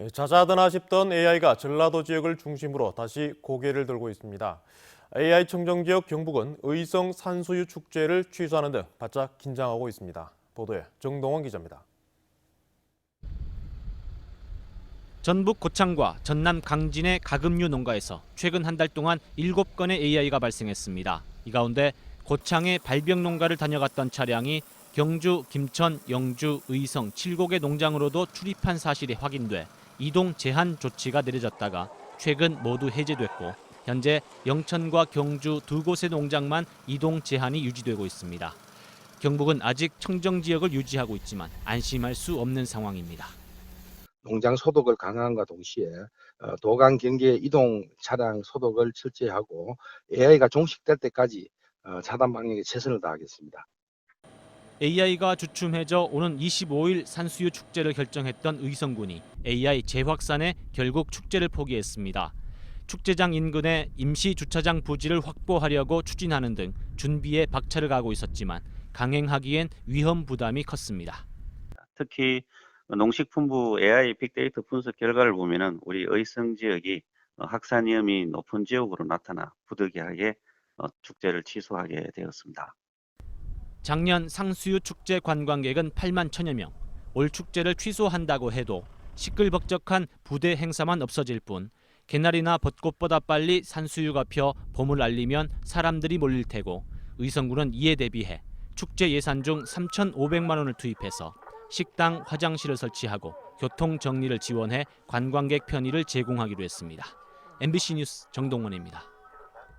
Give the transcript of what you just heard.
예, 자자하드나 싶던 AI가 전라도 지역을 중심으로 다시 고개를 들고 있습니다. AI 청정 지역 경북은 의성 산수유 축제를 취소하는 등 바짝 긴장하고 있습니다. 보도에 정동원 기자입니다. 전북 고창과 전남 강진의 가금류 농가에서 최근 한 달 동안 7건의 AI가 발생했습니다. 이 가운데 고창의 발병 농가를 다녀갔던 차량이 경주, 김천, 영주, 의성 7곡의 농장으로도 출입한 사실이 확인돼 이동 제한 조치가 내려졌다가 최근 모두 해제됐고 현재 영천과 경주 두 곳의 농장만 이동 제한이 유지되고 있습니다. 경북은 아직 청정 지역을 유지하고 있지만 안심할 수 없는 상황입니다. 농장 소독을 강화함과 동시에 어, 도강 경계 이동 차량 소독을 철저히 하고 AI가 종식될 때까지 어, 차단 방역에 최선을 다하겠습니다. AI가 주춤해져 오는 25일 산수유 축제를 결정했던 의성군이 AI 재확산에 결국 축제를 포기했습니다. 축제장 인근에 임시 주차장 부지를 확보하려고 추진하는 등 준비에 박차를 가고 있었지만 강행하기엔 위험 부담이 컸습니다. 특히 농식품부 AI 빅데이터 분석 결과를 보면은 우리 의성 지역이 어, 확산 위험이 높은 지역으로 나타나 부득이하게 어, 축제를 취소하게 되었습니다. 작년 상수유 축제 관광객은 8만 천여 명. 올 축제를 취소한다고 해도 시끌벅적한 부대 행사만 없어질 뿐 개나리나 벚꽃보다 빨리 산수유가 펴 봄을 알리면 사람들이 몰릴 테고 의성군은 이에 대비해 축제 예산 중 3,500만 원을 투입해서 식당, 화장실을 설치하고 교통 정리를 지원해 관광객 편의를 제공하기로 했습니다. MBC 뉴스 정동원입니다.